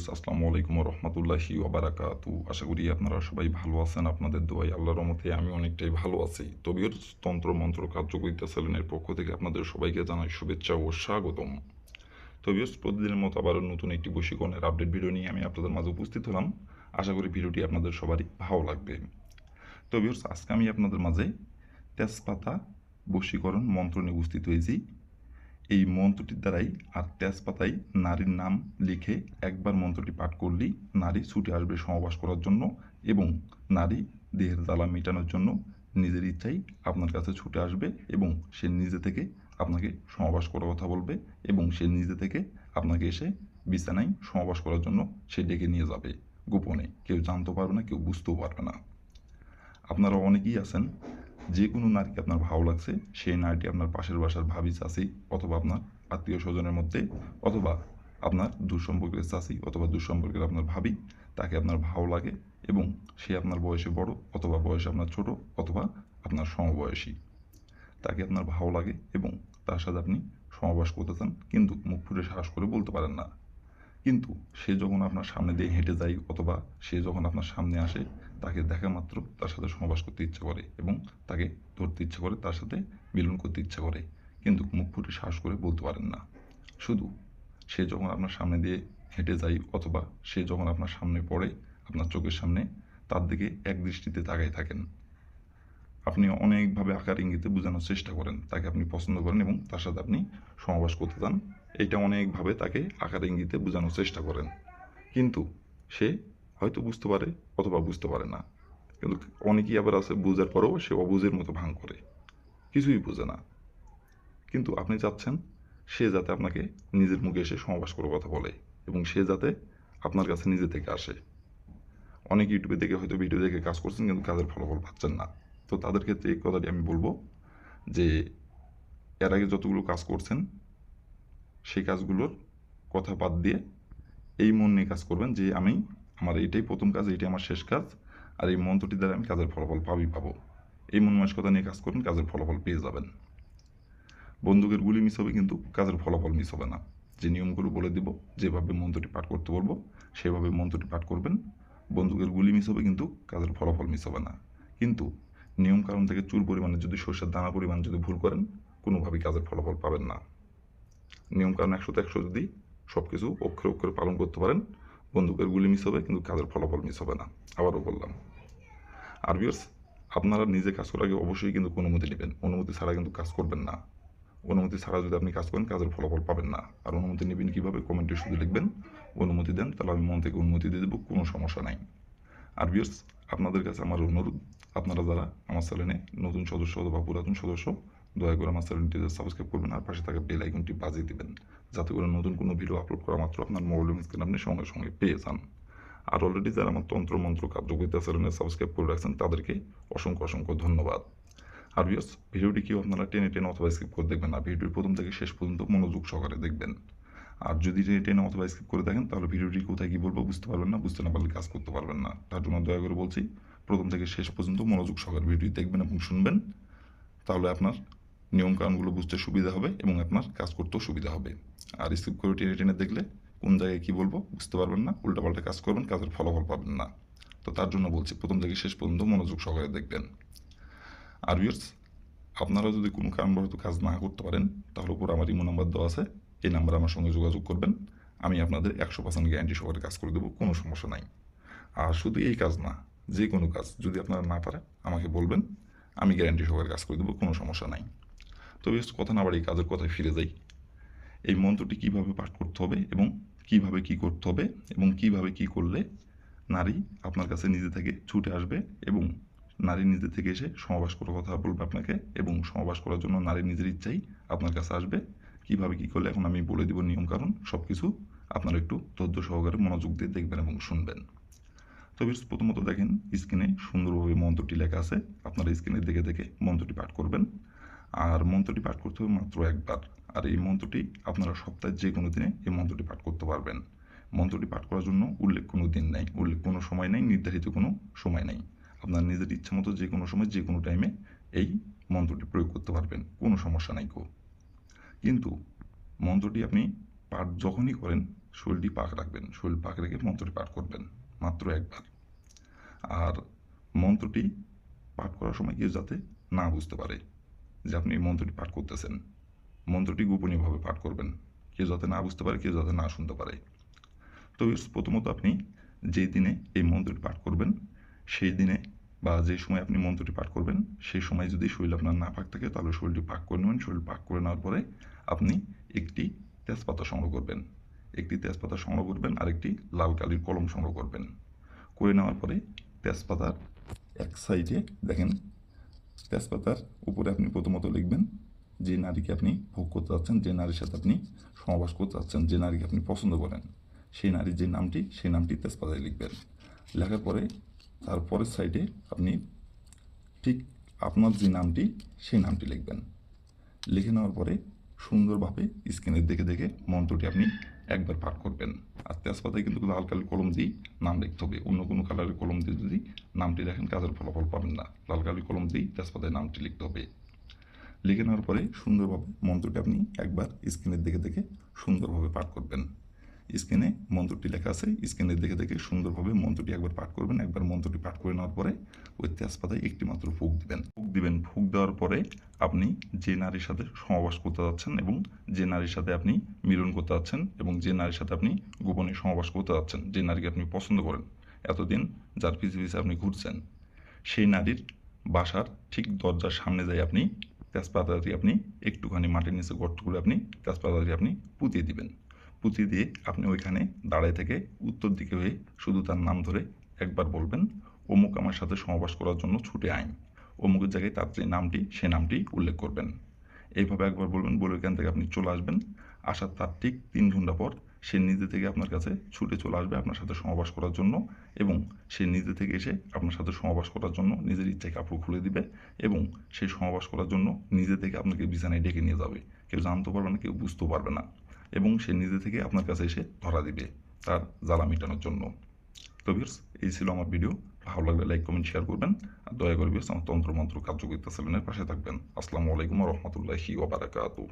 Viewers, আসসালামু আলাইকুম রহমতুল্লাহি ওবারাকাতু আশা করি আপনারা সবাই ভালো আছেন, আপনাদের দোয়াই আল্লাহর রহমতে আমি অনেকটাই ভালো আছি। তো ভিউয়ার্স তন্ত্র মন্ত্র কার্যকরিতা সেলেনের পক্ষ থেকে আপনাদের সবাইকে জানাই শুভেচ্ছা ও স্বাগতম। তো ভিউয়ার্স, প্রতিদিনের মতো আবার নতুন একটি বশীকরণের আপডেট ভিডিও নিয়ে আমি আপনাদের মাঝে উপস্থিত হলাম। আশা করি ভিডিওটি আপনাদের সবারই ভালো লাগবে। তো ভিউয়ার্স, আজকে আমি আপনাদের মাঝে তেজপাতা বশীকরণ মন্ত্র নিয়ে উপস্থিত হয়েছি। এই মন্ত্রটির দ্বারাই আর তেজপাতায় নারীর নাম লিখে একবার মন্ত্রটি পাঠ করলেই নারী ছুটে আসবে সমাবাস করার জন্য এবং নারী দেহের জ্বালা মেটানোর জন্য নিজের ইচ্ছাই আপনার কাছে ছুটে আসবে এবং সে নিজে থেকে আপনাকে সমাবাস করার কথা বলবে এবং সে নিজে থেকে আপনাকে এসে বিছানায় সমাবাস করার জন্য সে ডেকে নিয়ে যাবে। গোপনে কেউ জানতে পারবে না, কেউ বুঝতেও পারবে না। আপনারা অনেকেই আছেন যে কোনো নারীকে আপনার ভালো লাগছে, সেই নারীটি আপনার পাশের বাসার ভাবি চাষি অথবা আপনার আত্মীয় স্বজনের মধ্যে অথবা আপনার দুঃসম্পর্কের চাষি অথবা দুঃসম্পর্কের আপনার ভাবি, তাকে আপনার ভালো লাগে এবং সে আপনার বয়সে বড় অথবা বয়সে আপনার ছোট অথবা আপনার সমবয়সী। তাকে আপনার ভালো লাগে এবং তার সাথে আপনি সমাবাস করতে চান, কিন্তু মুখ ফুটে সাহস করে বলতে পারেন না। কিন্তু সে যখন আপনার সামনে দিয়ে হেঁটে যায় অথবা সে যখন আপনার সামনে আসে, তাকে দেখা মাত্র তার সাথে সমাবাস করতে ইচ্ছা করে এবং তাকে ধরতে ইচ্ছা করে, তার সাথে মিলন করতে ইচ্ছা করে। কিন্তু মুখ ফুটে সাহস করে বলতে পারেন না। শুধু সে যখন আপনার সামনে দিয়ে হেঁটে যায় অথবা সে যখন আপনার সামনে পড়ে, আপনার চোখের সামনে, তার দিকে এক দৃষ্টিতে তাকাই থাকেন। আপনি অনেকভাবে আকার ইঙ্গিতে বোঝানোর চেষ্টা করেন। তাকে আপনি পছন্দ করেন এবং তার সাথে আপনি সমাবাস করতে চান। এইটা অনেকভাবে তাকে আকার ইঙ্গিতে বোঝানোর চেষ্টা করেন। কিন্তু সে হয়তো বুঝতে পারে অথবা বুঝতে পারে না। কিন্তু অনেকেই আবার আছে বুঝার পরেও সে অবুঝের মতো ভাঙ করে। কিছুই বোঝে না। কিন্তু আপনি চাচ্ছেন সে যাতে আপনাকে নিজের মুখে এসে সমাবাস করে কথা বলে এবং সে যাতে আপনার কাছে নিজে থেকে আসে। অনেক ইউটিউবে দেখে হয়তো ভিডিও দেখে কাজ করছেন কিন্তু কাজের ফলাফল পাচ্ছেন না। তো তাদের ক্ষেত্রে এই কথাটি আমি বলব যে, এর আগে যতগুলো কাজ করছেন সেই কাজগুলোর কথা বাদ দিয়ে এই মন নিয়ে কাজ করবেন যে আমি আমার এটাই প্রথম কাজ, এইটাই আমার শেষ কাজ আর এই মন্ত্রটি দ্বারা আমি কাজের ফলাফল পাবই, পাবো। এই মন মানসিকতা নিয়ে কাজ করবেন, কাজের ফলাফল পেয়ে যাবেন। বন্দুকের গুলি মিস হবে কিন্তু কাজের ফলাফল মিস হবে না। যে নিয়মগুলো বলে দিব, যেভাবে মন্ত্রটি পাঠ করতে বলব, সেভাবে মন্ত্রটি পাঠ করবেন। বন্দুকের গুলি মিস হবে কিন্তু কাজের ফলাফল মিস হবে না। কিন্তু নিয়ম কারণ থেকে চুল পরিমাণে যদি সর্ষের দানা পরিমাণ যদি ভুল করেন, কোনোভাবেই কাজের ফলাফল পাবেন না। নিয়ম কারণ একশোতে একশো যদি সব কিছু অক্ষরে অক্ষরে পালন করতে পারেন, বন্দুকের গুলি মিস হবে, কিন্তু কাজের ফলাফল মিস হবে না। আবারও বললাম। আর ভিউয়ার্স আপনারা নিজে কাজ করার আগে অবশ্যই কিন্তু অনুমতি নেবেন। অনুমতি ছাড়া কিন্তু কাজ করবেন না। অনুমতি ছাড়া যদি আপনি কাজ করেন, কাজের ফলাফল পাবেন না। আর অনুমতি নেবেন কীভাবে? কমেন্টে শুধু লিখবেন, অনুমতি দেন, তাহলে আমি মন থেকে অনুমতি দিয়ে দেবো, কোনো সমস্যা নাই। আর ভিউয়ার্স আপনাদের কাছে আমার অনুরোধ, আপনারা যারা আমার চ্যানেলে নতুন সদস্য অথবা পুরাতন সদস্য দয়া করে আমার চ্যানেলটি সাবস্ক্রাইব করবেন আর পাশে থাকা বেল আইকনটি বাজিয়ে দিবেন, যাতে করে নতুন কোনো ভিডিও আপলোড করা মাত্র আপনার মোবাইল স্ক্রিন আপনি সঙ্গে সঙ্গে পেয়ে যান। আর অলরেডি যারা আমার তন্ত্র মন্ত্র কার্যকরিতা চ্যানেলে সাবস্ক্রাইব করে রাখছেন, তাদেরকে অসংখ্য অসংখ্য ধন্যবাদ। আর বিয়স ভিডিওটি কেউ আপনারা টেনে টেনে অথবা স্কিপ করে দেখবেন না ভিডিওর প্রথম থেকে শেষ পর্যন্ত মনোযোগ সহকারে দেখবেন। আর যদি টেনে টেনে অথবা স্কিপ করে দেখেন, তাহলে ভিডিওটি কোথায় কী বলব বুঝতে পারবেন না, বুঝতে না পারলে কাজ করতে পারবেন না। তার জন্য দয়া করে বলছি, প্রথম থেকে শেষ পর্যন্ত মনোযোগ সহকারে ভিডিওটি দেখবেন এবং শুনবেন। তাহলে আপনার নিয়মকানুনগুলো বুঝতে সুবিধা হবে এবং আপনার কাজ করতেও সুবিধা হবে। আর স্কিপ করে টেনে টেনে দেখলে কোন জায়গায় কী বলব বুঝতে পারবেন না, উল্টাপাল্টা কাজ করবেন, কাজের ফলাফল পাবেন না। তো তার জন্য বলছি, প্রথম থেকে শেষ পর্যন্ত মনোযোগ সহকারে দেখবেন। আর ভিউয়ার্স আপনারা যদি কোনো কারণবশত কাজ না করতে পারেন তাহলে উপর আমার ইমো নাম্বার দেওয়া আছে, এই নাম্বারে আমার সঙ্গে যোগাযোগ করবেন। আমি আপনাদের একশো পার্সেন্ট গ্যারান্টি সহকারে কাজ করে দেবো, কোনো সমস্যা নাই। আর শুধু এই কাজ না, যে কোনো কাজ যদি আপনারা না পারেন, আমাকে বলবেন, আমি গ্যারান্টি সহকারে কাজ করে দেবো, কোনো সমস্যা নাই। তো বেশ কথা না বাড়ি কাজের কথায় ফিরে যাই। এই মন্ত্রটি কীভাবে পাঠ করতে হবে এবং কীভাবে কি করতে হবে এবং কীভাবে কি করলে নারী আপনার কাছে নিজে থেকে ছুটে আসবে এবং নারী নিজে থেকে এসে সমাবাস করার কথা বলবে আপনাকে এবং সমাবাস করার জন্য নারী নিজের ইচ্ছাই আপনার কাছে আসবে। কীভাবে কি করলে এখন আমি বলে দিব নিয়ম কারণ সব কিছু আপনারা একটু ধৈর্য সহকারে মনোযোগ দিয়ে দেখবেন এবং শুনবেন। তো বেশ প্রথমত দেখেন, স্ক্রিনে সুন্দরভাবে মন্ত্রটি লেখা আছে। আপনারা স্ক্রিনে দেখে দেখে মন্ত্রটি পাঠ করবেন। আর মন্ত্রটি পাঠ করতে হবে মাত্র একবার। আর এই মন্ত্রটি আপনারা সপ্তাহে যে কোনো দিনে এই মন্ত্রটি পাঠ করতে পারবেন। মন্ত্রটি পাঠ করার জন্য উল্লেখ কোনো দিন নেই, উল্লেখ কোনো সময় নেই, নির্ধারিত কোনো সময় নেই। আপনার নিজের ইচ্ছা মতো যে কোনো সময়, যে কোনো টাইমে এই মন্ত্রটি প্রয়োগ করতে পারবেন, কোনো সমস্যা নাই কো কিন্তু মন্ত্রটি আপনি পাঠ যখনই করেন, শরীরটি পাক রাখবেন, শরীর পাক রেখে মন্ত্রটি পাঠ করবেন, মাত্র একবার। আর মন্ত্রটি পাঠ করার সময় কেউ যাতে না বুঝতে পারে। যে আপনি এই মন্ত্রটি পাঠ করতেছেন। মন্ত্রটি গোপনীয়ভাবে পাঠ করবেন। কেউ যাতে না বুঝতে পারে, কেউ যাতে না শুনতে পারে। তো প্রথমত আপনি যেই দিনে এই মন্ত্রটি পাঠ করবেন, সেই দিনে বা যে সময় আপনি মন্ত্রটি পাঠ করবেন, সেই সময় যদি শরীর আপনার না পাক থাকে, তাহলে শরীরটি পাক করে নেবেন। শরীর পাক করে নেওয়ার পরে আপনি একটি তেজপাতা সংগ্রহ করবেন। একটি তেজপাতা সংগ্রহ করবেন আর একটি লাল কালির কলম সংগ্রহ করবেন। করে নেওয়ার পরে তেজপাতার এক সাইডে দেখেন তেজপাতার উপরে আপনি প্রথমত লিখবেন যে নারীকে আপনি ভোগ করতে চাচ্ছেন, যে নারীর সাথে আপনি সমাবাস করতে চাচ্ছেন, যে নারীকে আপনি পছন্দ করেন, সেই নারীর যে নামটি, সেই নামটি তেজপাতায় লিখবেন। লেখার পরে তার পরের সাইডে আপনি ঠিক আপনার যে নামটি, সেই নামটি লিখবেন। লিখে নেওয়ার পরে সুন্দরভাবে স্ক্রিনের দেখে দেখে মন্ত্রটি আপনি একবার পাঠ করবেন। আর তেজপাতায় কিন্তু লাল কালের কলম দিয়েই নাম লিখতে হবে। অন্য কোনো কালারের কলম দিয়ে যদি নামটি লেখেন কাজের ফলাফল পাবেন না। লাল কালের কলম দিয়েই তেজপাতায় নামটি লিখতে হবে। লিখে নেওয়ার পরে সুন্দরভাবে মন্ত্রটি আপনি একবার স্ক্রিনের দিকে দেখে সুন্দরভাবে পাঠ করবেন। স্ক্রিনে মন্ত্রটি লেখা আছে। স্ক্রিনে দেখে দেখে সুন্দরভাবে মন্ত্রটি একবার পাঠ করবেন। একবার মন্ত্রটি পাঠ করে নেওয়ার পরে ওই তেজপাতায় একটি মাত্র ফুক দিবেন। ফুক দিবেন। ফুক দেওয়ার পরে আপনি যে নারীর সাথে সমাবাস করতে যাচ্ছেন এবং যে নারীর সাথে আপনি মিলন করতে যাচ্ছেন এবং যে নারীর সাথে আপনি গোপনে সমাবাস করতে যাচ্ছেন, যে নারীকে আপনি পছন্দ করেন, এতদিন যার পিছে পিছে আপনি ঘুরছেন, সেই নারীর বাসার ঠিক দরজার সামনে যাই আপনি তেজপাতাটি আপনি একটুখানি মাটির নিচে গর্ত করে আপনি তেজপাতাটি আপনি পুঁতিয়ে দিবেন। পুঁতি দিয়ে আপনি ওইখানে দাঁড়ায় থেকে উত্তর দিকে হয়ে শুধু তার নাম ধরে একবার বলবেন, অমুক আমার সাথে সমাবাস করার জন্য ছুটে আইন। অমুকের জায়গায় তার যে নামটি, সে নামটি উল্লেখ করবেন। এইভাবে একবার বলবেন, বলে ওইখান থেকে আপনি চলে আসবেন। আসার তার ঠিক তিন ঘণ্টা পর সে নিজে থেকে আপনার কাছে ছুটে চলে আসবে আপনার সাথে সমাবাস করার জন্য এবং সে নিজে থেকে এসে আপনার সাথে সমাবাস করার জন্য নিজের ইচ্ছায় কাপড় খুলে দিবে এবং সেই সমাবাস করার জন্য নিজে থেকে আপনাকে বিছানায় ডেকে নিয়ে যাবে। কেউ জানতে পারবে না, কেউ বুঝতেও পারবে না। এবং সে নিজে থেকে আপনার কাছে এসে ধরা দিবে তার জ্বালা মেটানোর জন্য। তো ভিউর্স এই ছিল আমার ভিডিও ভালো লাগলে লাইক কমেন্ট শেয়ার করবেন। আর দয়া করে ভিউর্স আমার তন্ত্রমন্ত্র কার্যকরিতা সেলেনের পাশে থাকবেন। আসসালামু আলাইকুম রহমতুল্লাহি ওবারাকাতু